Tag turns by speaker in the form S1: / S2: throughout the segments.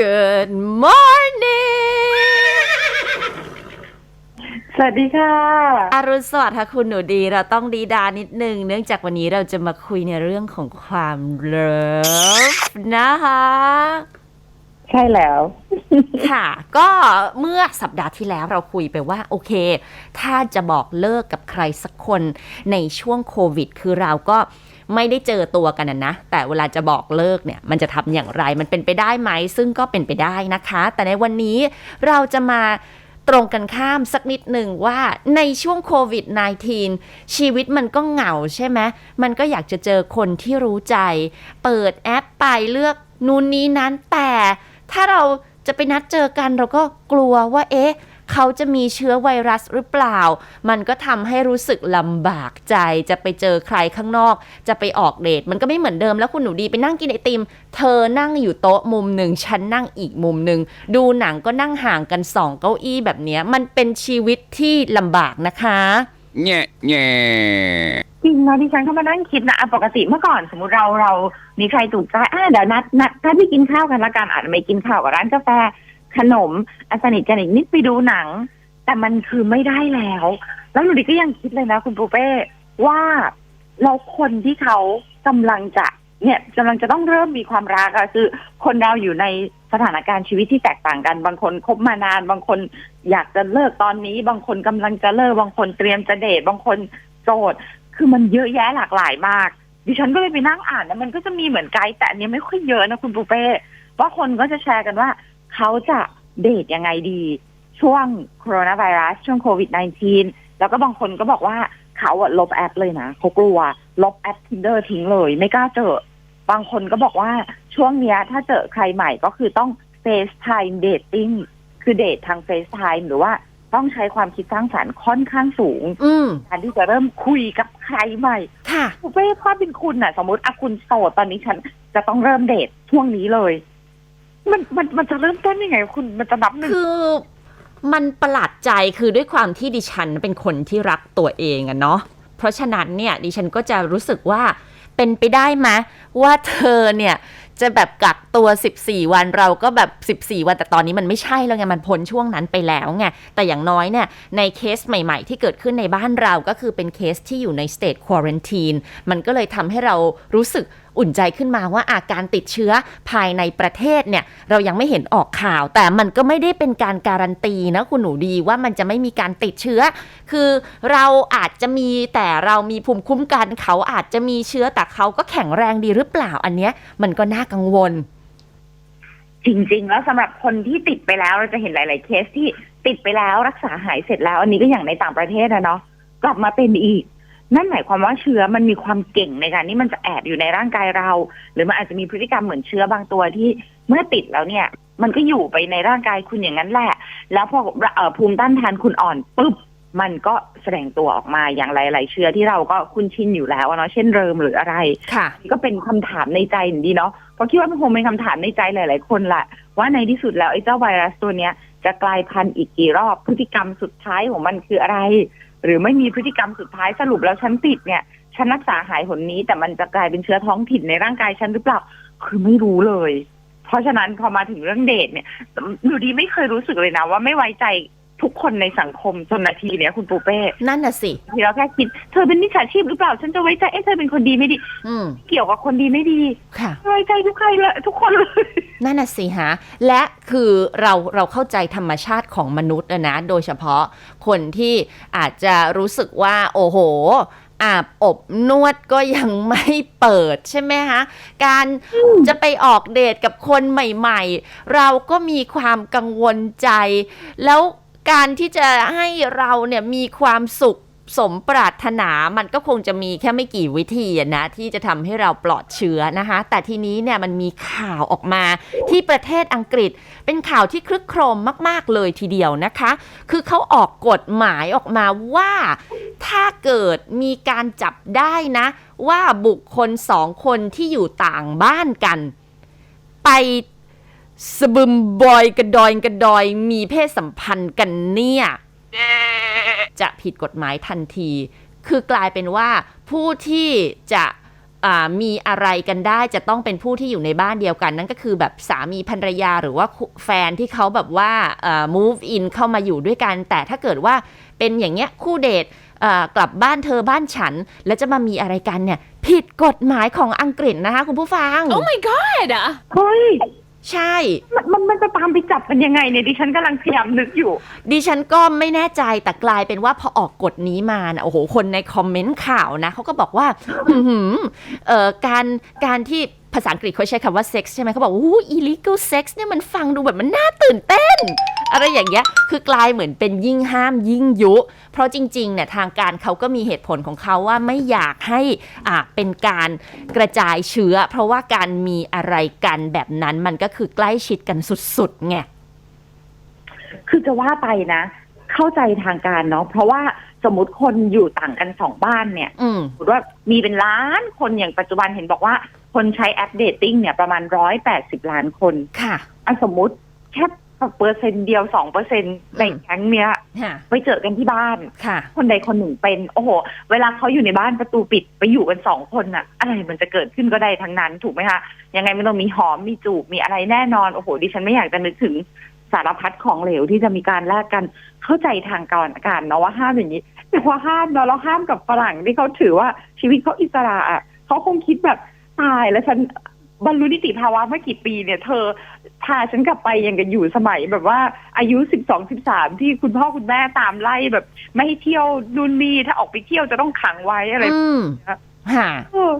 S1: Good morning
S2: สวัสดีค่ะ
S1: อรุณสวัสดิ์ค่ะคุณหนูดี เราต้องดีดานิดนึง เนื่องจากวันนี้เราจะมาคุยในเรื่องของความเลิฟนะคะ
S2: ใช่แล้ว
S1: ค่ะ ก็เมื่อสัปดาห์ที่แล้วเราคุยไปว่า โอเค ถ้าจะบอกเลิกกับใครสักคนในช่วงโควิด คือเราก็ ไม่ได้เจอตัวกันนะ แต่เวลาจะบอกเลิกเนี่ยมันจะทำอย่างไรมันเป็นไปได้ไหม ซึ่งก็เป็นไปได้นะคะ แต่ในวันนี้เราจะมาตรงกันข้ามสักนิดหนึ่งว่าในช่วงโควิด -19 ชีวิตมันก็เหงาใช่ไหมมันก็อยากจะเจอคนที่รู้ใจ เปิดแอปไปเลือกนู่นนี้นั้นแต่ถ้าเราจะไปนัดเจอกันเราก็กลัวว่าเอ๊ะ เขาจะมีเชื้อไวรัสหรือเปล่า มันก็ทำให้รู้สึกลำบากใจจะไปเจอใครข้างนอก จะไปออกเดทมันก็ไม่เหมือนเดิมแล้วคุณหนูดีไปนั่งกินไอติม เธอนั่งอยู่โต๊ะมุมหนึ่งฉันนั่งอีกมุมหนึ่งดูหนังก็นั่งห่างกันสองเก้าอี้แบบเนี้ยมันเป็นชีวิตที่ลำบากนะคะ
S3: แง่แง่
S2: จริงนะดิฉันก็มานั่งคิดนะอะปกติเมื่อก่อนสมมติเราเรามีใครถูกใจอะเดี๋ยวนัดนัดนัดไปกินข้าวกันละกันอาจจะไม่กินข้าวกับร้านกาแฟ ขนมอสนิทกันอีกนิดไปดูหนัง แต่มันคือไม่ได้แล้ว แล้วหนูดิก็ยังคิดเลยนะ คุณปูเป้ว่าเราคนที่เขากำลังจะเนี่ยกำลังจะต้องเริ่มมีความรักอะคือ คนเราอยู่ในสถานการณ์ชีวิตที่แตกต่างกัน บางคนคบมานาน บางคนอยากจะเลิกตอนนี้ บางคนกำลังจะเลิก บางคนเตรียมจะเดท บางคนโสด คือมันเยอะแยะหลากหลายมาก ดิฉันก็เลยไปนั่งอ่านแล้วมันก็จะมีเหมือนไกด์แต่อันนี้ไม่ค่อยเยอะนะคุณปูเป้ว่าคนก็จะแชร์กันว่า เขาจะเดทยังไงดี ช่วงโคโรนาไวรัส ช่วงโควิด -19 แล้วก็บางคนก็บอกว่าเขาอะลบแอปเลยนะเขากลัว ลบแอป Tinder ทิ้งเลย ไม่กล้าเจอ บางคนก็บอกว่าช่วงเนี้ยถ้าเจอใครใหม่ก็คือต้อง FaceTime Dating คือเดททาง FaceTime หรือว่าต้องใช้ความคิดสร้างสรรค์ค่อนข้างสูง
S1: อืม
S2: การที่จะเริ่มคุยกับใครใหม่
S1: ค่ะ
S2: คุณเป้ถ้าเป็นคุณน่ะ สมมติอะคุณโสดตอนนี้ฉันจะต้องเริ่มเดทช่วงนี้เลย มันมันมันจะเริ่มต้นยังไงคุณมันจะนับหนึ่ง
S1: คือมันประหลาดใจคือด้วยความที่ดิฉันเป็นคนที่รักตัวเองอะเนาะเพราะฉะนั้นเนี่ยดิฉันก็จะรู้สึกว่าเป็นไปได้ไหมว่าเธอเนี่ยจะแบบกักตัว 14 วันเราก็แบบ 14 วันแต่ตอนนี้มันไม่ใช่แล้วไงมันพ้นช่วงนั้นไปแล้วไงแต่อย่างน้อยเนี่ยในเคสใหม่ ๆ ที่เกิดขึ้นในบ้านเราก็คือเป็นเคสที่อยู่ในสเต e ควอ r ร n ตีนมันก็เลยทำให้เรารู้สึก อุ่นใจขึ้นมาว่าอาการติดเชื้อภายในประเทศเนี่ยเรายังไม่เห็นออกข่าว แต่มันก็ไม่ได้เป็นการการันตีนะคุณหนูดีว่ามันจะไม่มีการติดเชื้อ คือเราอาจจะมีแต่เรามีภูมิคุ้มกันเขาอาจจะมีเชื้อแต่เขาก็แข็งแรงดีหรือเปล่าอันเนี้ยมันก็น่ากังวล
S2: จริง ๆ แล้วสำหรับคนที่ติดไปแล้วเราจะเห็นหลาย ๆ เคสที่ติดไปแล้วรักษาหายเสร็จแล้ว อันนี้ก็อย่างในต่างประเทศนะเนาะกลับมาเป็นอีก นั่นหมายความว่าเชื้อมันมีความเก่งในการที่มันจะแอบอยู่ในร่างกายเรา หรือมันอาจจะมีพฤติกรรมเหมือนเชื้อบางตัวที่เมื่อติดแล้วเนี่ย มันก็อยู่ไปในร่างกายคุณอย่างนั้นแหละ แล้วพอเอ่อภูมิต้านทานคุณอ่อนปุ๊บมันก็แสดงตัวออกมาอย่างหลาย ๆ เชื้อที่เราก็คุ้นชินอยู่แล้วอะเนาะเช่นเริมหรืออะไร
S1: ค่ะ
S2: ก็เป็นคำถามในใจดีเนาะเพราะคิดว่ามันคงเป็นคำถามในใจหลาย ๆ คนแหละว่าในที่สุดแล้วไอ้เจ้าไวรัสตัวเนี้ยจะกลายพันธุ์อีกกี่รอบพฤติกรรมสุดท้ายของมันคืออะไร หรือไม่มีพฤติกรรมสุดท้ายสรุปแล้วฉันติดเนี่ยฉันรักษาหายหนนี้ แต่มันจะกลายเป็นเชื้อท้องถิ่นในร่างกายฉันหรือเปล่า คือไม่รู้เลย เพราะฉะนั้นพอมาถึงเรื่องเดทเนี่ยอยู่ดีไม่เคยรู้สึกเลยนะว่าไม่ไว้ใจ กคนในสังคมจนนาทีเนี้ยคุณปูเป้
S1: นั่นน่ะสิ
S2: ทีเราแค่คิด เธอเป็นมิจฉาชีพหรือเปล่า ฉันจะไว้ใจเอ๊ะเธอเป็นคนดีไม่ดี
S1: อืม
S2: เกี่ยวกับคนดีไม่ดี
S1: ค่ะ
S2: ไว้ใจทุกใครเลยทุกคนเลย
S1: นั่นน่ะสิฮะ และคือเราเราเข้าใจธรรมชาติของมนุษย์อะนะ โดยเฉพาะคนที่อาจจะรู้สึกว่าโอ้โห อาบอบนวดก็ยังไม่เปิดใช่ไหมฮะ การจะไปออกเดทกับคนใหม่ๆ เราก็มีความกังวลใจ แล้ว การที่จะให้เราเนี่ยมีความสุขสมปรารถนามันก็คงจะมีแค่ไม่กี่วิธีนะที่จะทำให้เราปลอดเชื้อนะคะ แต่ทีนี้เนี่ยมันมีข่าวออกมาที่ประเทศอังกฤษ เป็นข่าวที่คลึกโครมมาก ๆ เลยทีเดียวนะคะ คือเขาออกกฎหมายออกมาว่า ถ้าเกิดมีการจับได้นะ ว่าบุคคลสองคนที่อยู่ต่างบ้านกัน ไป สะบึมบอยกระดอยกระดอยมีเพศสัมพันธ์กันเนี่ย จะผิดกฎหมายทันที คือกลายเป็นว่าผู้ที่จะอ่ามีอะไรกันได้จะต้องเป็นผู้ที่อยู่ในบ้านเดียวกัน นั่นก็คือแบบสามีภรรยาหรือว่าคู่แฟนที่เขาแบบว่าอ่า move in เข้ามาอยู่ด้วยกัน แต่ถ้าเกิดว่าเป็นอย่างเงี้ยคู่เดทอ่ากลับบ้านเธอบ้านฉัน แล้วจะมามีอะไรกันเนี่ย ผิดกฎหมายของอังกฤษนะคะคุณผู้ฟัง
S3: Oh my god อะ
S2: เฮ้ย
S1: ใช่
S2: มันมันมันจะตามไปจับกันยังไงเนี่ยดิฉันกำลังพยายามนึกอยู่
S1: ดิฉันก็ไม่แน่ใจแต่กลายเป็นว่าพอออกกฎนี้มานะโอ้โห คนในคอมเมนต์ข่าวนะเขาก็บอกว่า อื้อหือเอ่อการการที่ ภาษาอังกฤษเขาใช้คำว่า sex ใช่ไหมเขาบอกอู้ illegal sex เนี่ยมันฟังดูแบบมันน่าตื่นเต้น อะไรอย่างเงี้ย คือกลายเหมือนเป็นยิ่งห้ามยิ่งยุ เพราะจริงๆเนี่ยทางการเขาก็มีเหตุผลของเขาว่าไม่อยากให้อ่าเป็นการกระจายเชื้อ เพราะว่าการมีอะไรกันแบบนั้นมันก็คือใกล้ชิดกันสุดๆไง
S2: คือจะว่าไปนะ เข้าใจทางการเนาะเพราะว่าสมมติคนอยู่ต่างกันสองบ้านเนี่ย
S1: อืม
S2: สมมติว่ามีเป็นล้านคนอย่างปัจจุบันเห็นบอกว่า คนใช้แอปเดทติ้งเนี่ยประมาณร้อยแปดสิบล้านคน
S1: ค่ะ
S2: อะสมมติแค่เปอร์เซ็นต์เดียวสองเปอร์เซ็นในแก๊งเนี้ย
S1: ค่ะ
S2: ไปเจอกันที่บ้าน
S1: ค่ะ
S2: คนใดคนหนึ่งเป็น โอ้โห เวลาเขาอยู่ในบ้านประตูปิดไปอยู่กันสองคนน่ะอะไรมันจะเกิดขึ้นก็ได้ทั้งนั้นถูกไหมคะ ยังไงมันต้องมีหอมมีจูบมีอะไรแน่นอน โอ้โห ดิฉันไม่อยากจะนึกถึงสารพัดของเหลวที่จะมีการแลกกันเข้าใจทางการการเนาะว่าห้ามอย่างนี้แต่พอห้ามเนาะแล้วห้ามกับฝรั่งที่เขาถือว่าชีวิตเขาอิสระอะเขาคงคิดแบบ ตายแล้วฉันบรรลุนิติภาวะเมื่อกี่ปีเนี่ย เธอพาฉันกลับไปยังกับอยู่สมัยแบบว่าอายุสิบสองสิบสามที่คุณพ่อคุณแม่ตามไล่แบบ ไม่ให้เที่ยวนู่นนี่ถ้าออกไปเที่ยวจะต้องขังไว้อะไร
S1: อืม
S2: แบบ
S1: ค่ะ
S2: เออ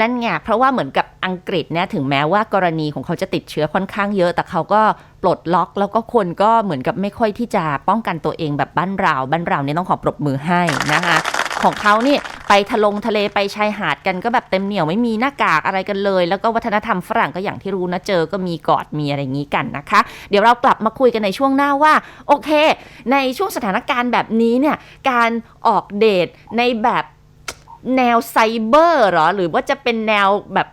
S1: นั่นไงเพราะว่าเหมือนกับอังกฤษเนี่ยถึงแม้ว่ากรณีของเขาจะติดเชื้อค่อนข้างเยอะ แต่เขาก็ปลดล็อกแล้วก็คนก็เหมือนกับไม่ค่อยที่จะป้องกันตัวเองแบบบ้านเราบ้านเราเนี่ยต้องขอปรบมือให้นะคะของเขานี่ ไปทะลงทะเลไปชายหาดกันก็แบบเต็มเหนียวไม่มีหน้ากากอะไรกันเลย แล้วก็วัฒนธรรมฝรั่งก็อย่างที่รู้นะเจอก็มีกอดมีอะไรอย่างนี้กันนะคะ เดี๋ยวเรากลับมาคุยกันในช่วงหน้าว่า โอเค ในช่วงสถานการณ์แบบนี้เนี่ยการออกเดทในแบบแนวไซเบอร์หรอ หรือว่าจะเป็นแนวแบบ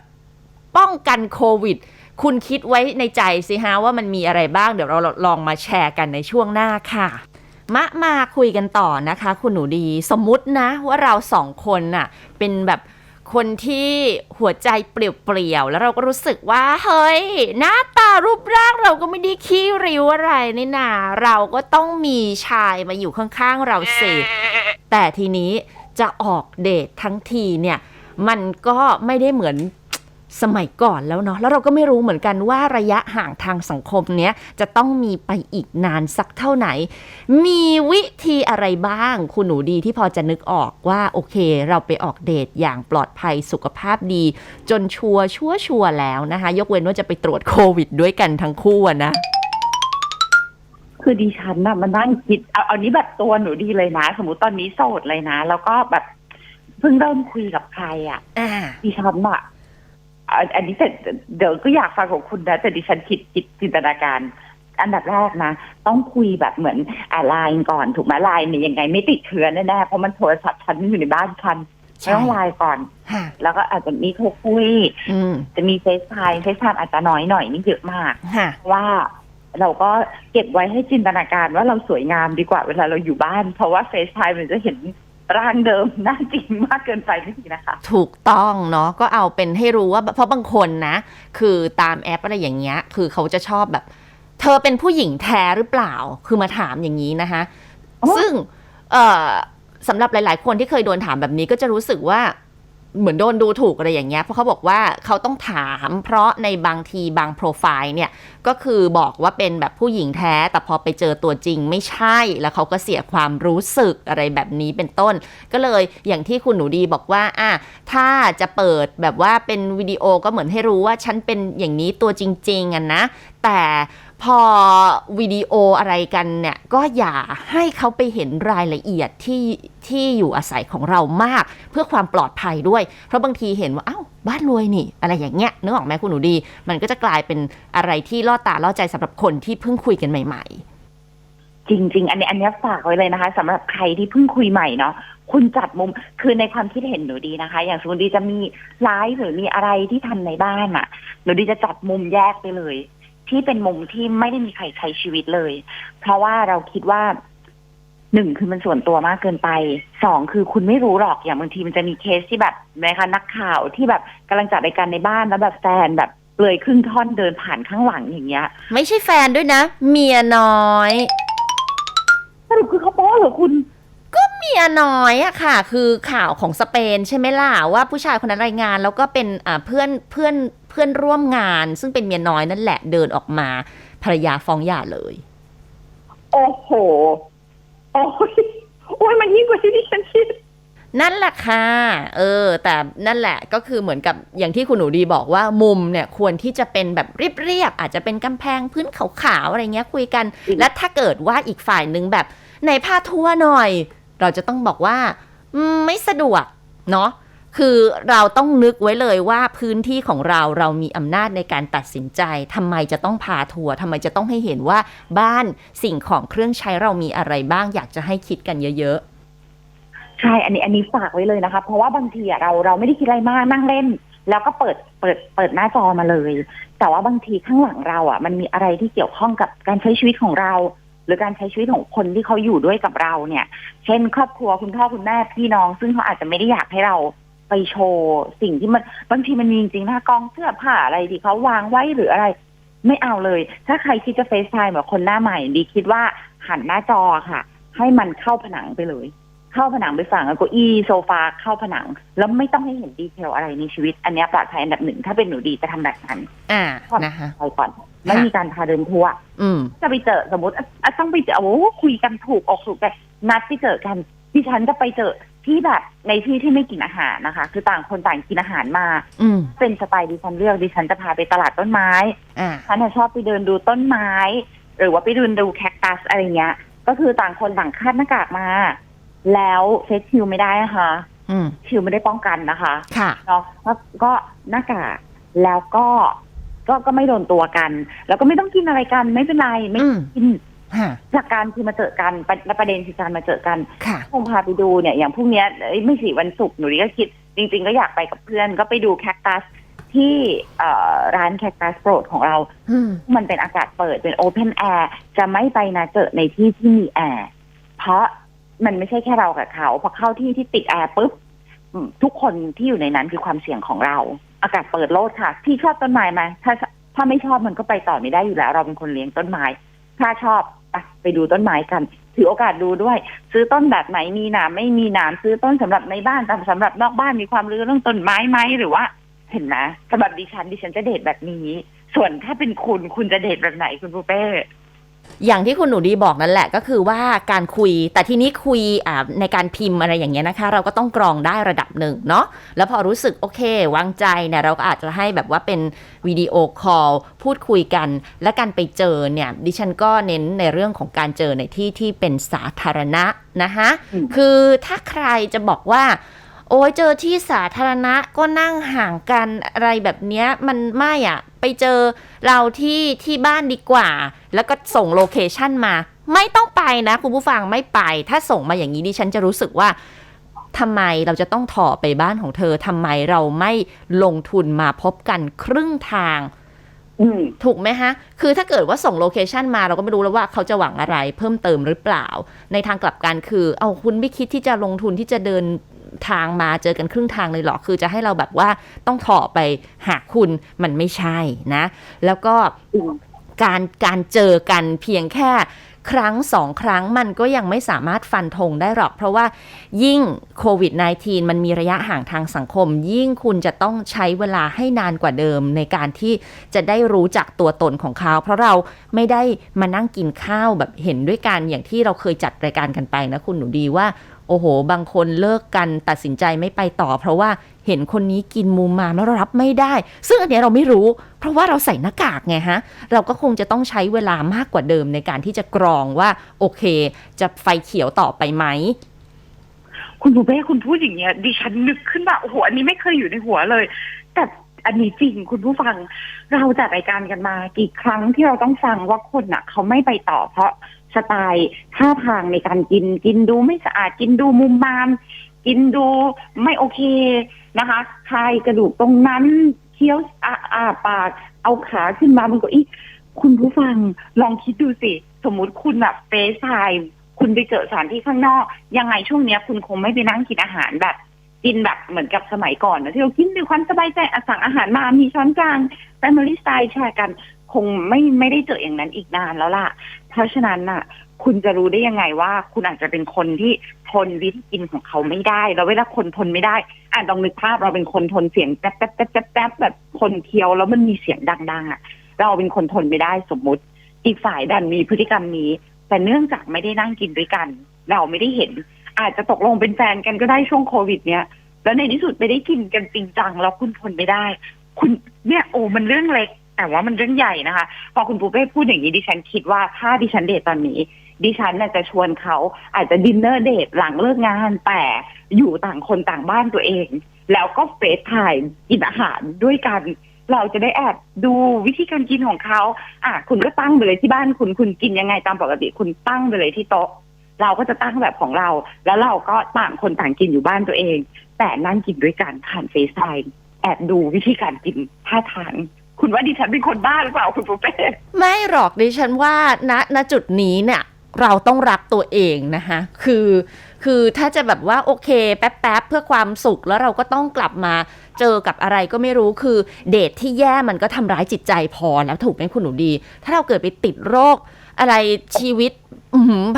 S1: ป้องกันโควิด คุณคิดไว้ในใจสิฮะว่ามันมีอะไรบ้าง เดี๋ยวเราลองมาแชร์กันในช่วงหน้าค่ะ มามาคุยกันต่อนะคะคุณหนูดีสมมุตินะว่าเราสองคนน่ะเป็นแบบคนที่หัวใจเปลี่ยวๆ แล้วเราก็รู้สึกว่า เฮ้ย หน้าตารูปร่างเราก็ไม่ได้ขี้ริ้วอะไรนี่นาเราก็ต้องมีชายมาอยู่ข้างๆเราสิ แต่ทีนี้จะออกเดททั้งทีเนี่ย มันก็ไม่ได้เหมือน สมัยก่อนแล้วเนาะแล้วเราก็ไม่รู้เหมือนกันว่าระยะห่างทางสังคมเนี้ยจะต้องมีไปอีกนานสักเท่าไหน มีวิธีอะไรบ้าง คุณหนูดีที่พอจะนึกออกว่าโอเค เราไปออกเดทอย่างปลอดภัยสุขภาพดี จนชัวร์ชัวร์ชัวร์แล้วนะคะ ยกเว้นว่าจะไปตรวจโควิดด้วยกันทั้งคู่อะนะ
S2: คือดิฉันน่ะมันนั่งคิดเอาเอานี้แบบตัวหนูดีเลยนะ สมมติตอนนี้โสดเลยนะ แล้วก็แบบเพิ่งเริ่มคุยกับใครอะ
S1: อ่า
S2: ดิฉันอะ อะอันนี้แต่เดี๋ยวก็อยากฟังของคุณนะแต่ดิฉันคิดคิดจินตนาการ อันดับแรกนะ ต้องคุยแบบเหมือนอ่าไลน์ก่อนถูกไหมไลน์เนี่ยยังไงไม่ติดเชื้อแน่ๆเพราะมันโทรศัพท์ฉันอยู่ในบ้านฉัน
S1: ใช่
S2: ไม่ต้องไลน์ก่อน
S1: ค่ะ
S2: แล้วก็อาจจะมีโทรคุย
S1: อืม
S2: จะมีเฟซไทม์เฟซไทม์อาจจะน้อยหน่อยนี่เยอะมาก
S1: ค่ะ
S2: เพราะว่าเราก็เก็บไว้ให้จินตนาการว่าเราสวยงามดีกว่าเวลาเราอยู่บ้าน เพราะว่าเฟซไทม์มันจะเห็น ร่างเดิมหน้าจริงมากเกินไปไม่ดีนะคะ
S1: ถูกต้องเนาะก็เอาเป็นให้รู้ว่าเพราะบางคนนะ คือตามแอปอะไรอย่างเงี้ย คือเขาจะชอบแบบ เธอเป็นผู้หญิงแท้หรือเปล่า คือมาถามอย่างนี้นะคะ
S2: อ๋อ
S1: ซึ่ง เอ่อสำหรับหลาย ๆ คนที่เคยโดนถามแบบนี้ก็จะรู้สึกว่า เหมือนโดนดูถูกอะไรอย่างเงี้ยเพราะเขาบอกว่าเขาต้องถามเพราะในบางทีบางโปรไฟล์เนี่ยก็คือบอกว่าเป็นแบบผู้หญิงแท้ แต่พอไปเจอตัวจริงไม่ใช่แล้วเขาก็เสียความรู้สึกอะไรแบบนี้เป็นต้น ก็เลยอย่างที่คุณหนูดีบอกว่าอะถ้าจะเปิดแบบว่าเป็นวิดีโอก็เหมือนให้รู้ว่าฉันเป็นอย่างนี้ตัวจริงๆอะนะ แต่ พอวิดีโออะไรกันเนี่ยก็อย่าให้เขาไปเห็นรายละเอียดที่ที่อยู่อาศัยของเรามาก เพื่อความปลอดภัยด้วย เพราะบางทีเห็นว่าอ้าวบ้านรวยนี่อะไรอย่างเงี้ยนึกออกไหมคุณหนูดี มันก็จะกลายเป็นอะไรที่ล่อตาล่อใจสำหรับคนที่เพิ่งคุยกันใหม่
S2: จริง ๆ อันนี้อันนี้ฝากไว้เลยนะคะสำหรับใครที่เพิ่งคุยใหม่เนาะคุณจัดมุมคือในความคิดเห็นหนูดีนะคะ อย่างสมมติดีจะมีไลฟ์หรือมีอะไรที่ทำในบ้านอะ่ะ หนูดีจะจัดมุมแยกไปเลย ที่เป็นมุมที่ไม่ได้มีใครใช้ชีวิตเลย เพราะว่าเราคิดว่าหนึ่งคือมันส่วนตัวมากเกินไปสองคือคุณไม่รู้หรอกอย่างบางทีมันจะมีเคสที่แบบนะคะนักข่าวที่แบบกำลังจัดรายการในบ้านแล้วแบบแฟนแบบเปลือยครึ่งท่อนเดินผ่านข้างหลังอย่างเงี้ย
S1: ไม่ใช่แฟนด้วยนะ เมียน้อย
S2: สรุปคือเขาโป๊เหรอคุณ
S1: เมียน้อยอะค่ะ คือข่าวของสเปนใช่ไหมล่ะว่าผู้ชายคนนั้นรายงานแล้วก็เป็นอ่าเพื่อนเพื่อนเพื่อนร่วมงาน ซึ่งเป็นเมียน้อยนั่นแหละเดินออกมาภรรยาฟ้องหย่าเลย
S2: โอ้โห โอ้ยโอ้ยมันยิ่งกว่าที่ดิฉันคิด
S1: นั่นแหละค่ะ เออ แต่นั่นแหละก็คือเหมือนกับอย่างที่คุณหนูดีบอกว่ามุมเนี่ยควรที่จะเป็นแบบเรียบๆอาจจะเป็นกำแพงพื้นขาวๆอะไรเงี้ยคุยกัน
S2: จริง
S1: และถ้าเกิดว่าอีกฝ่ายหนึ่งแบบในผ้าทั่วหน่อย เราจะต้องบอกว่าอืมไม่สะดวกเนาะ คือเราต้องนึกไว้เลยว่าพื้นที่ของเราเรามีอำนาจในการตัดสินใจทำไมจะต้องพาทัวร์ทำไมจะต้องให้เห็นว่าบ้านสิ่งของเครื่องใช้เรามีอะไรบ้างอยากจะให้คิดกันเยอะๆ
S2: ใช่ อันนี้อันนี้ฝากไว้เลยนะคะ เพราะว่าบางทีเราเราไม่ได้คิดอะไรมากนั่งเล่น แล้วก็เปิดเปิดเปิดหน้าจอมาเลย แต่ว่าบางทีข้างหลังเราอะ มันมีอะไรที่เกี่ยวข้องกับการใช้ชีวิตของเราหรือการใช้ชีวิตของคนที่เขาอยู่ด้วยกับเราเนี่ย เช่น ครอบครัวคุณพ่อคุณแม่พี่น้อง ซึ่งเขาอาจจะไม่ได้อยากให้เรา ไปโชว์สิ่งที่มันบางทีมันมีจริงๆนะกองเสื้อผ้าอะไรที่เขาวางไว้หรืออะไร ไม่เอาเลย ถ้าใครคิดจะเฟซไทม์กับคนหน้าใหม่ดีคิดว่าหันหน้าจอค่ะ ให้มันเข้าผนังไปเลย เข้าผนังไปฝั่งเก้าอี้โซฟาเข้าผนัง แล้วไม่ต้องให้เห็นดีเทลอะไรในชีวิต อันเนี้ยปลอดภัยอันดับหนึ่งถ้าเป็นหนูดีจะทำแบบนั้น
S1: ๆอ่านะคะ
S2: ไปก่อนไม่มีการพาเดินทัวร์
S1: อืม
S2: จะไปเจอสมมติอะอะต้องไปเจอโอ้โหคุยกันถูกอกถูกใจนัดไปเจอกันดิฉันจะไปเจอ ที่แบบในที่ที่ไม่กินอาหารนะคะ คือต่างคนต่างกินอาหารมา
S1: อืม
S2: เป็นสไตล์ดิฉันเลือกดิฉันจะพาไปตลาดต้นไม้
S1: อ่า
S2: ฉันน่ะชอบไปเดินดูต้นไม้ หรือว่าไปเดินดูแคคตัสอะไรเงี้ย ก็คือต่างคนต่างคาดหน้ากากมา แล้วเฟซชิลไม่ได้นะคะ
S1: อืม
S2: ชิลไม่ได้ป้องกันนะคะ
S1: ค่ะ
S2: เนาะแล้วก็หน้ากากแล้วก็ก็ก็ไม่โดนตัวกัน แล้วก็ไม่ต้องกินอะไรกันไม่เป็นไรไม่
S1: อืม
S2: กิน
S1: ฮะ
S2: จากการคือมาเจอกันประและประเด็นคือการมาเจอกัน
S1: ค่ะ
S2: คงพาไปดูเนี่ยอย่างพรุ่งเนี้ยเอ้ยไม่สิวันศุกร์หนูดีก็คิด จริง ๆ ก็อยากไปกับเพื่อนก็ไปดูแคคตัสที่เอ่อร้านแคคตัสโปรดของเรา
S1: อืม
S2: มันเป็นอากาศเปิดเป็นโอเพนแอร์จะไม่ไปนะเจอในที่ที่มีแอร์เพราะมันไม่ใช่แค่เรากับเขาพอเข้าที่ที่ติดแอร์ปุ๊บอืมทุกคนที่อยู่ในนั้นคือความเสี่ยงของเรา อากาศเปิดโลดค่ะ ที่ชอบต้นไม้ไหมถ้าถ้าไม่ชอบมันก็ไปต่อไม่ได้อยู่แล้ว เราเป็นคนเลี้ยงต้นไม้ ถ้าชอบ อะไปดูต้นไม้กัน ถือโอกาสดูด้วย ซื้อต้นแบบไหนมีหนามไม่มีหนามซื้อต้นสำหรับในบ้านแต่สำหรับนอกบ้านมีความรู้เรื่องต้นไม้ไหมหรือว่า เห็นนะสำหรับดิฉันดิฉันจะเดทแบบนี้ ส่วนถ้าเป็นคุณคุณจะเดทแบบไหนคุณปูเป้
S1: อย่างที่คุณหนูดีบอกนั่นแหละก็คือว่าการคุยแต่ทีนี้คุยอ่าในการพิมพ์อะไรอย่างเงี้ยนะคะ เราก็ต้องกรองได้ระดับหนึ่งเนาะแล้วพอรู้สึกโอเควางใจเนี่ยเราก็อาจจะให้แบบว่าเป็นวิดีโอคอลพูดคุยกัน และการไปเจอเนี่ยดิฉันก็เน้นในเรื่องของการเจอในที่ที่เป็นสาธารณะนะคะ
S2: อืม
S1: คือถ้าใครจะบอกว่า โอ้ยเจอที่สาธารณะก็นั่งห่างกันอะไรแบบเนี้ยมันไม่อะ ไปเจอเราที่ที่บ้านดีกว่า แล้วก็ส่งโลเคชันมา ไม่ต้องไปนะคุณผู้ฟังไม่ไป ถ้าส่งมาอย่างนี้ดิฉันจะรู้สึกว่าทำไมเราจะต้องถอไปบ้านของเธอทำไมเราไม่ลงทุนมาพบกันครึ่งทาง
S2: อืม
S1: ถูกไหมฮะ คือถ้าเกิดว่าส่งโลเคชันมาเราก็ไม่รู้แล้วว่าเขาจะหวังอะไรเพิ่มเติมหรือเปล่า ในทางกลับกันคือ เอาคุณไม่คิดที่จะลงทุนที่จะเดิน ทางมาเจอกันครึ่งทางเลยเหรอ คือจะให้เราแบบว่าต้องถอไปหาคุณมันไม่ใช่นะ แล้วก็การการเจอกันเพียงแค่ครั้งสองครั้งมันก็ยังไม่สามารถฟันธงได้หรอก เพราะว่ายิ่งโควิด -19 มันมีระยะห่างทางสังคม ยิ่งคุณจะต้องใช้เวลาให้นานกว่าเดิมในการที่จะได้รู้จักตัวตนของเขา เพราะเราไม่ได้มานั่งกินข้าวแบบเห็นด้วยกันอย่างที่เราเคยจัดรายการกันไปนะคุณหนูดีว่า โอ้โห บางคนเลิกกันตัดสินใจไม่ไปต่อ เพราะว่าเห็นคนนี้กินมุมามแล้วรับไม่ได้ ซึ่งอันนี้เราไม่รู้ เพราะว่าเราใส่หน้ากากไงฮะ เราก็คงจะต้องใช้เวลามากกว่าเดิมในการที่จะกรองว่า โอเค จะไฟเขียวต่อไปไหม
S2: คุณปูเป้คุณพูดอย่างเงี้ยดิฉันนึกขึ้นมาโอ้โหอันนี้ไม่เคยอยู่ในหัวเลย แต่อันนี้จริงคุณผู้ฟัง เราจัดรายการกันมากี่ครั้งที่เราต้องฟังว่าคนอะ เขาไม่ไปต่อเพราะ สไตล์ท่าทางในการกินกินดูไม่สะอาดกินดูมุมมาม กินดูไม่โอเคนะคะคายกระดูกตรงนั้นเคี้ยวอาอาปาก เอาขาขึ้นมาบนเก้าอี้คุณผู้ฟังลองคิดดูสิ สมมุติคุณแบบเฟซไทม์คุณไปเจอสถานที่ข้างนอก ยังไงช่วงเนี้ย คุณคงไม่ไปนั่งกินอาหารแบบ กินแบบเหมือนกับสมัยก่อนนะที่เรากินด้วยความสบายใจสั่งอาหารมามีช้อนกลาง Family Style แชร์กัน คงไม่ไม่ได้เจออย่างนั้นอีกนานแล้วล่ะ เพราะฉะนั้นน่ะ คุณจะรู้ได้ยังไงว่า คุณอาจจะเป็นคนที่ทนวิธีกินของเขาไม่ได้ แล้วเวลาคนทนไม่ได้อะลองนึกภาพเราเป็นคนทนเสียงแป๊บแป๊บแป๊บแป๊บแป๊บแบบคนเคี้ยวแล้วมันมีเสียงดังๆอะ เราเป็นคนทนไม่ได้สมมุติ อีกฝ่ายดันมีพฤติกรรมนี้ แต่เนื่องจากไม่ได้นั่งกินด้วยกัน เราไม่ได้เห็น อาจจะตกลงเป็นแฟนกันก็ได้ช่วงโควิด เนี้ยแล้วในที่สุดไม่ได้กินกันจริงจังแล้วคุณทนไม่ได้ คุณเนี่ยโอ้มันเรื่องเล็ก แต่ว่ามันเรื่องใหญ่นะคะ พอคุณปูเป้พูดอย่างนี้ดิฉันคิดว่าถ้าดิฉันเดทตอนนี้ ดิฉันน่ะจะชวนเขาอาจจะดินเนอร์เดทหลังเลิกงาน แต่อยู่ต่างคนต่างบ้านตัวเอง แล้วก็เฟซถ่ายกินอาหารด้วยกัน เราจะได้แอบดูวิธีการกินของเขาอะคุณก็ตั้งไปเลยที่บ้านคุณคุณกินยังไงตามปกติคุณตั้งไปเลยที่โต๊ะเราก็จะตั้งแบบของเรา แล้วเราก็ต่างคนต่างกินอยู่บ้านตัวเอง แต่นั่งกินด้วยกันผ่านเฟซไทม์แอบดูวิธีการกินท่าทาง คุณว่าดิฉันเป็นคนบ้าหรือเปล่าคุณปูเป้
S1: ไม่หรอกดิฉันว่าณณจุดนี้เนี่ยเราต้องรักตัวเองนะคะคือคือถ้าจะแบบว่าโอเคแป๊บๆเพื่อความสุขแล้วเราก็ต้องกลับมาเจอกับอะไรก็ไม่รู้คือเดทที่แย่มันก็ทำร้ายจิตใจพอแล้วถูกไหมคุณหนูดี ถ้าเราเกิดไปติดโรคอะไรชีวิต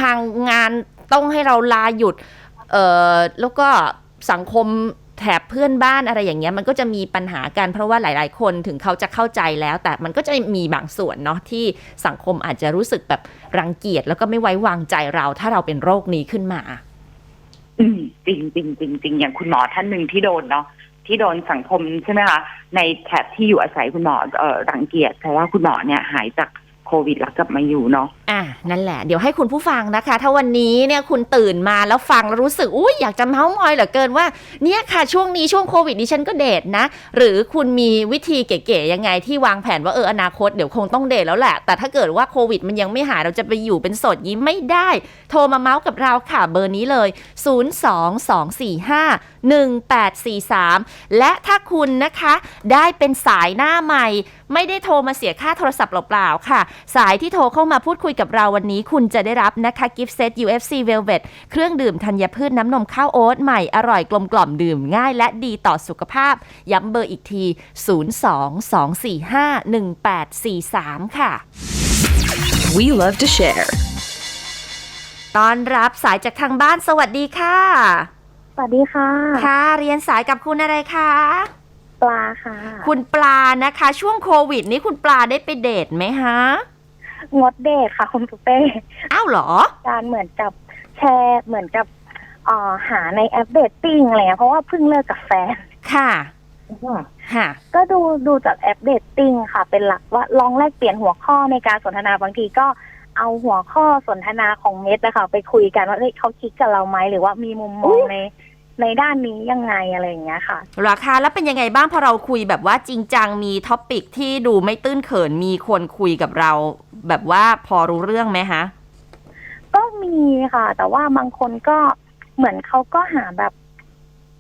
S1: พังงานต้องให้เราลาหยุดเอ่อแล้วก็สังคม แถบเพื่อนบ้านอะไรอย่างเงี้ยมันก็จะมีปัญหากันเพราะว่าหลาย ๆ คนถึงเขาจะเข้าใจแล้ว แต่มันก็จะมีบางส่วนเนาะที่สังคมอาจจะรู้สึกแบบรังเกียจแล้วก็ไม่ไว้วางใจเรา ถ้าเราเป็นโรคนี้ขึ้นมา
S2: อืมจริงจริงจริงจริงอย่างคุณหมอท่านหนึ่งที่โดนเนาะที่โดนสังคมใช่ไหมคะในแถบที่อยู่อาศัยคุณหมอเอ่อรังเกียจเพราะว่าคุณหมอเนี่ยหายจาก โควิดแล้วกลับมาอยู่เนาะ
S1: อะนั่นแหละ เดี๋ยวให้คุณผู้ฟังนะคะ ถ้าวันนี้เนี่ยคุณตื่นมาแล้วฟังแล้วรู้สึกอุ้ยอยากจะเมาส์มอยเหลือเกินว่า เนี่ยค่ะช่วงนี้ช่วงโควิดดิฉันก็เดทนะ หรือคุณมีวิธีเก๋ๆยังไงที่วางแผนว่าเอออนาคตเดี๋ยวคงต้องเดทแล้วแหละ แต่ถ้าเกิดว่าโควิดมันยังไม่หายเราจะไปอยู่เป็นโสดยิ้มไม่ได้ โทรมาเมาส์กับเราค่ะเบอร์นี้เลย 022451843 และถ้าคุณนะคะ ได้เป็นสายหน้าใหม่ไม่ได้โทรมาเสียค่าโทรศัพท์เปล่าๆค่ะ สายที่โทรเข้ามาพูดคุยกับเราวันนี้ คุณจะได้รับนะคะกิฟต์เซต UFC Velvet เครื่องดื่มธัญพืชน้ำนมข้าวโอ๊ตใหม่อร่อยกลมกล่อมดื่มง่ายและดีต่อสุขภาพ ย้ำเบอร์อีกที 022451843 ค่ะ
S3: We love to share.
S1: ตอนรับสายจากทางบ้านสวัสดีค่ะ
S4: สวัสดีค่ะ
S1: ค่ะ เรียนสายกับคุณอะไรคะ
S4: ป ลาค่ะ
S1: คุณปลานะคะ ช่วงโควิด นี้คุณปลาได้ไปเดทไหมฮะ
S4: งดเดทค่ะ คุณปุเป้
S1: อ้าวเหรอ
S4: การเหมือนกับแชร์เหมือนกับเอ่อหาในแอปเดทติ้งอะไรเงี้ยเพราะว่าเพิ่งเลิกกับแฟน
S1: ค่ะค่ะ
S4: ก็ดูดูจากแอปเดทติ้งค่ะ เป็นหลักว่าลองแลกเปลี่ยนหัวข้อในการสนทนาบางทีก็เอาหัวข้อสนทนาของเม็ดนะคะไปคุยกันว่าเอ้ยเขาคิดกับเราไหมหรือว่ามีมุมมองใน ในด้านนี้ยังไงอะไรอย่างเงี้ยค่ะ
S1: ราคาแล้วเป็นยังไงบ้างพอเราคุยแบบว่าจริงจังมีท็อปิกที่ดูไม่ตื้นเขินมีคนคุยกับเรา แบบว่าพอรู้เรื่องไหมฮะ
S4: ก็มีค่ะ แต่ว่าบางคนก็เหมือนเขาก็หาแบบ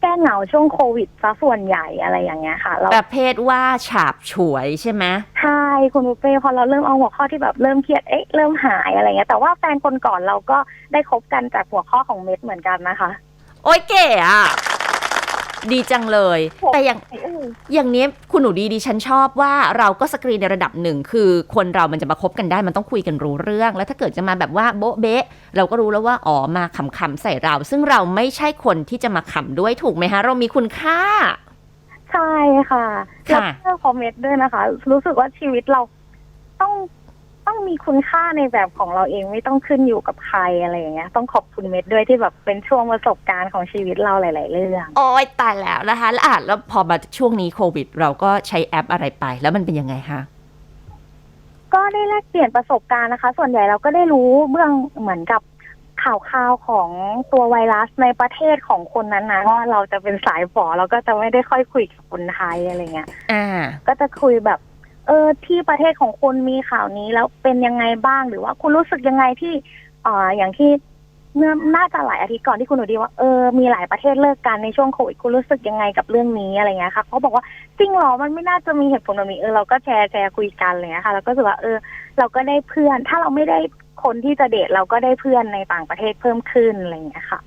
S4: แก้เหงาช่วงโควิดซะส่วนใหญ่อะไรอย่างเงี้ยค่ะเรา
S1: ประเภทว่าฉาบฉวยใช่ไหม
S4: ใช่คุณบุฟเฟ่พอเราเริ่มเอาหัวข้อที่แบบเริ่มเครียดเอ๊ะเริ่มหายอะไรเงี้ยแต่ว่าแฟนคนก่อนเราก็ได้คบกันจากหัวข้อของเม็ดเหมือนกันนะคะ
S1: โอ้ยเก๋อะดีจังเลย แต่อย่าง
S4: อืม
S1: อย่างนี้คุณหนูดีดิฉันชอบว่าเราก็สกรีนในระดับหนึ่งคือคนเรามันจะมาคบกันได้มันต้องคุยกันรู้เรื่อง แล้วถ้าเกิดจะมาแบบว่าโบ๊ะเบ๊ะ เราก็รู้แล้วว่าอ๋อมาขำๆใส่เรา ซึ่งเราไม่ใช่คนที่จะมาขำด้วยถูกไหมฮะ เรามีคุณค่า
S4: ใช่ค่ะแล้ว
S1: ค่ะ
S4: เชื่อคอมเมนต์ด้วยนะคะ รู้สึกว่าชีวิตเราต้อง ต้องมีคุณค่าในแบบของเราเองไม่ต้องขึ้นอยู่กับใครอะไรอย่างเงี้ย ต้องขอบคุณเม็ดด้วยที่แบบเป็นช่วงประสบการณ์ของชีวิตเราหลาย ๆ เรื่อง
S1: โอ้ยตายแล้วนะคะแล้วอะแล้วพอมาช่วงนี้โควิด เราก็ใช้แอปอะไรไป แล้วมันเป็นยังไงคะ
S4: ก็ได้แลกเปลี่ยนประสบการณ์นะคะ ส่วนใหญ่เราก็ได้รู้เบื้องเหมือนกับข่าวข่าวๆของตัวไวรัสในประเทศของคนนั้นนะว่าเราจะเป็นสายฝอเราก็จะไม่ได้ค่อยคุยกับคนไทยอะไรเงี้ย
S1: อ่า
S4: ก็จะคุยแบบ เออที่ประเทศของคุณมีข่าวนี้แล้วเป็นยังไงบ้างหรือว่าคุณรู้สึกยังไงที่อ่าอย่างที่เมื่อน่าจะหลายอาทิตย์ก่อนที่คุณหนูดีว่าเออมีหลายประเทศเลิกกันในช่วงโควิดคุณรู้สึกยังไงกับเรื่องนี้อะไรเงี้ยค่ะเขาบอกว่าจริงเหรอมันไม่น่าจะมีเหตุผลแบบนี้เออเราก็แชร์แชร์คุยกันอะไรเลยค่ะแล้วก็รู้สึกว่าเออ เราก็ได้เพื่อน ถ้าเราไม่ได้คนที่จะเดทเราก็ได้เพื่อนในต่างประเทศเพิ่มขึ้นอะไรอย่างเงี้ยค่ะ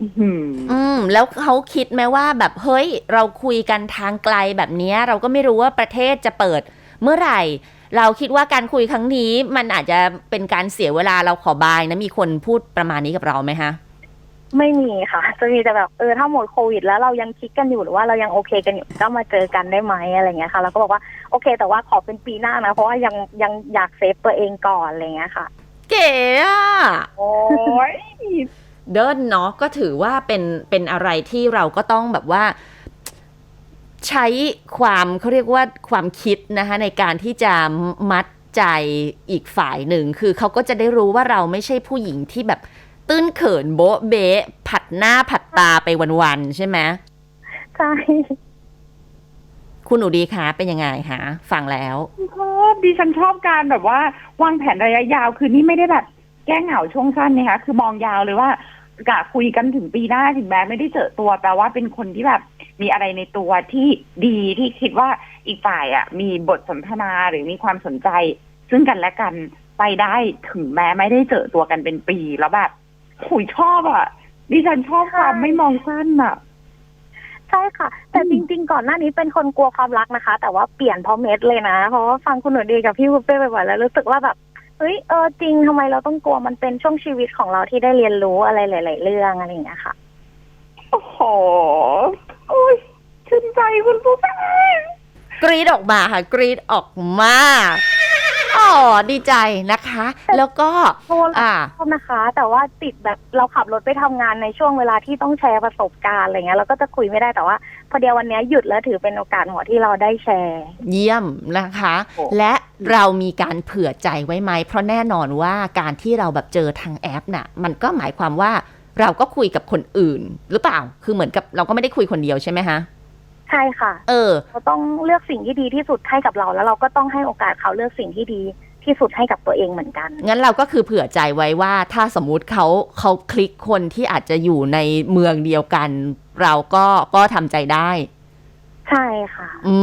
S2: อื้อหือ
S1: อืมแล้วเขาคิดไหมว่าแบบเฮ้ย เราคุยกันทางไกลแบบเนี้ยเราก็ไม่รู้ว่าประเทศจะเปิด เมื่อไหร่เราคิดว่าการคุยครั้งนี้มันอาจจะเป็นการเสียเวลาเราขอบายนะมีคนพูดประมาณนี้กับเราไหมฮะ
S4: ไม่มีค่ะ จะมีแต่แบบเออถ้าหมดโควิด แล้วเรายังคิดกันอยู่หรือว่าเรายังโอเคกันอยู่ก็มาเจอกันได้ไหมอะไรเงี้ยค่ะเราก็บอกว่าโอเค แต่ว่าขอเป็นปีหน้านะเพราะว่ายังยังอยากเซฟตัวเองก่อนอะไรเงี้ยค่ะ
S1: เก๋อะ
S2: โอ้ย
S1: เดินเนาะก็ถือว่าเป็นเป็นอะไรที่เราก็ต้องแบบว่า ใช้ความเขาเรียกว่าความคิดนะคะในการที่จะมัดใจอีกฝ่ายหนึ่ง คือเขาก็จะได้รู้ว่าเราไม่ใช่ผู้หญิงที่แบบตื้นเขินโบ๊ะเบะผัดหน้าผัดตาไปวันๆใช่ไหม
S4: ใช่
S1: คุณหนูดีคะเป็นยังไงคะฟังแล้ว
S2: ชอบดิฉันชอบการแบบว่าวางแผนระยะยาวคือนี่ไม่ได้แบบแก้เหงาช่วงสั้นนะคะคือมองยาวเลยว่า กะคุยกันถึงปีหน้าถึงแม้ไม่ได้เจอตัวแปลว่าเป็นคนที่แบบมีอะไรในตัวที่ดีที่คิดว่าอีกฝ่ายอะ มีบทสนทนาหรือมีความสนใจ ซึ่งกันและกันไปได้ถึงแม้ไม่ได้เจอตัวกันเป็นปีแล้วแบบขุยชอบอะ ดิฉันชอบความไม่มองสั้นอะ
S4: ใช่ค่ะ แต่จริง ๆ ก่อนหน้านี้เป็นคนกลัวความรักนะคะ แต่ว่าเปลี่ยนเพราะเม็ดเลยนะ เพราะว่าฟังคุณหนูดีกับพี่บุฟเป้บ่อยๆแล้วรู้สึกว่าแบบ เฮ้ยเออจริงทำไมเราต้องกลัวมันเป็นช่วงชีวิตของเราที่ได้เรียนรู้อะไรหลาย ๆ เรื่องอะไรอย่างเงี้ยค่ะ
S2: โอ้โหโอ้ยชื่นใจคุณผู้ฟัง
S1: กรีดออกมาค่ะกรีดออกมา อ๋อดีใจนะคะ แล้วก็
S4: โทษ
S1: อ่า
S4: ชอบนะคะ แต่ว่าติดแบบเราขับรถไปทำงานในช่วงเวลาที่ต้องแชร์ประสบการณ์อะไรเงี้ยเราก็จะคุยไม่ได้แต่ว่า พอเดียววันเนี้ยหยุดแล้วถือเป็นโอกาสหัวที่เราได้แชร์
S1: เยี่ยมนะคะ
S2: โอ้
S1: และเรามีการเผื่อใจไว้ไหม เพราะแน่นอนว่าการที่เราแบบเจอทางแอปน่ะ มันก็หมายความว่าเราก็คุยกับคนอื่นหรือเปล่า คือเหมือนกับเราก็ไม่ได้คุยคนเดียวใช่ไหมฮะ
S4: ใช่ค่ะ
S1: เออ
S4: เราต้องเลือกสิ่งที่ดีที่สุดให้กับเรา แล้วเราก็ต้องให้โอกาสเขาเลือกสิ่งที่ดีที่สุดให้กับตัวเองเหมือนกัน
S1: งั้นเราก็คือเผื่อใจไว้ว่าถ้าสมมุติเขาเขาคลิกคนที่อาจจะอยู่ในเมืองเดียวกัน เราก็ก็ทำใจได้
S4: ใช่ค่ะ
S1: อื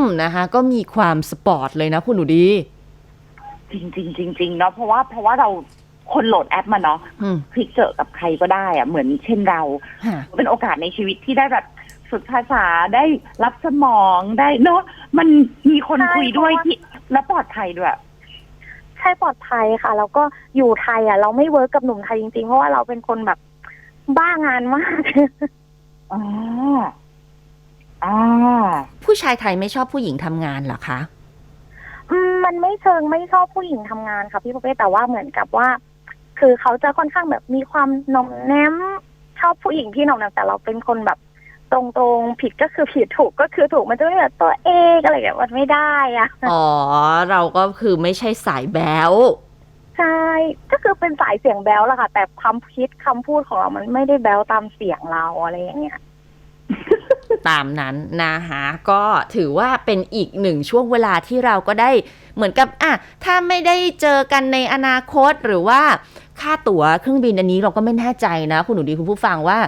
S1: มนะคะ ก็มีความสปอร์ตเลยนะคุณหนูดี
S2: จริงจริงจริงจริงๆเนาะเพราะว่าเพราะว่าเราคนโหลดแอปมาเนาะ
S1: อืม
S2: คลิกเจอกับใครก็ได้อะเหมือนเช่นเรา
S1: ฮะ
S2: เป็นโอกาสในชีวิตที่ได้แบบ ฝึกภาษาได้รับสมองได้เนาะมันมีคน
S4: ใช่
S2: คุยด้วย
S4: เพราะว่า
S2: ที่และปลอดภัยด้วย
S4: ใช่ปลอดภัยค่ะ แล้วก็อยู่ไทยอะ เราไม่เวิร์กกับหนุ่มไทยจริงๆ เพราะว่าเราเป็นคนแบบบ้างานมาก
S2: อ่า อ่า
S1: ผู้ชายไทยไม่ชอบผู้หญิงทำงานเหรอคะ
S4: อืมมันไม่เชิงไม่ชอบผู้หญิงทำงานค่ะพี่ประเภทแต่ว่าเหมือนกับว่า คือเขาจะค่อนข้างแบบมีความหน่อมแนมชอบผู้หญิงที่หน่อมแนมแต่เราเป็นคนแบบ ตรงๆผิดก็คือผิดถูกก็คือถูกมันจะไม่แบบตัวเองอะไรอย่างเงี้ยมันไม่ได้อะ
S1: อ๋อ เราก็คือไม่ใช่สายแบ๊ว
S4: ใช่ก็คือเป็นสายเสียงแบ๊วแหละค่ะ แต่ความคิดคำพูดของเรามันไม่ได้แบ๊วตามเสียงเราอะไรอย่างเงี้ย
S1: ตามนั้นนะคะก็ถือว่าเป็นอีกหนึ่งช่วงเวลาที่เราก็ได้เหมือนกับอะถ้าไม่ได้เจอกันในอนาคตหรือว่าค่าตั๋วเครื่องบินอันนี้เราก็ไม่แน่ใจนะ คุณหนูดีคุณผู้ฟังว่า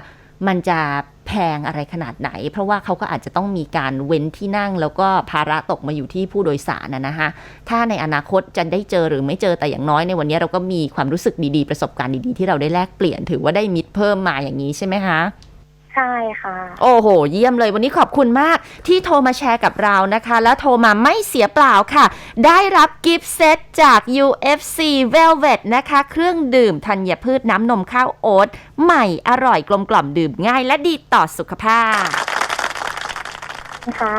S1: มันจะ แพงอะไรขนาดไหน เพราะว่าเขาก็อาจจะต้องมีการเว้นที่นั่ง แล้วก็ภาระตกมาอยู่ที่ผู้โดยสารนะนะคะถ้าในอนาคตจะได้เจอหรือไม่เจอแต่อย่างน้อยในวันนี้เราก็มีความรู้สึกดีๆ ประสบการณ์ดีๆ ที่เราได้แลกเปลี่ยนถือว่าได้มิตรเพิ่มมาอย่างนี้ใช่ไหมคะ
S4: ใช่ค่ะ
S1: โอ้โห เยี่ยมเลยวันนี้ขอบคุณมากที่โทรมาแชร์กับเรานะคะ แล้วโทรมาไม่เสียเปล่าค่ะ ได้รับกิฟต์เซตจาก UFC Velvet นะคะ เครื่องดื่มธัญพืชน้ำนมข้าวโอ๊ตใหม่อร่อยกลมกล่อมดื่มง่ายและดีต่อสุขภาพ
S4: ค่ะ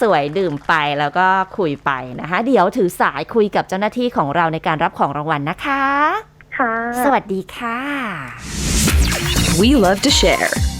S1: สวยๆดื่มไปแล้วก็คุยไปนะคะ เดี๋ยวถือสายคุยกับเจ้าหน้าที่ของเราในการรับของรางวัลนะคะ
S4: ค่ะ
S1: สวัสดีค่ะ
S3: We love to share.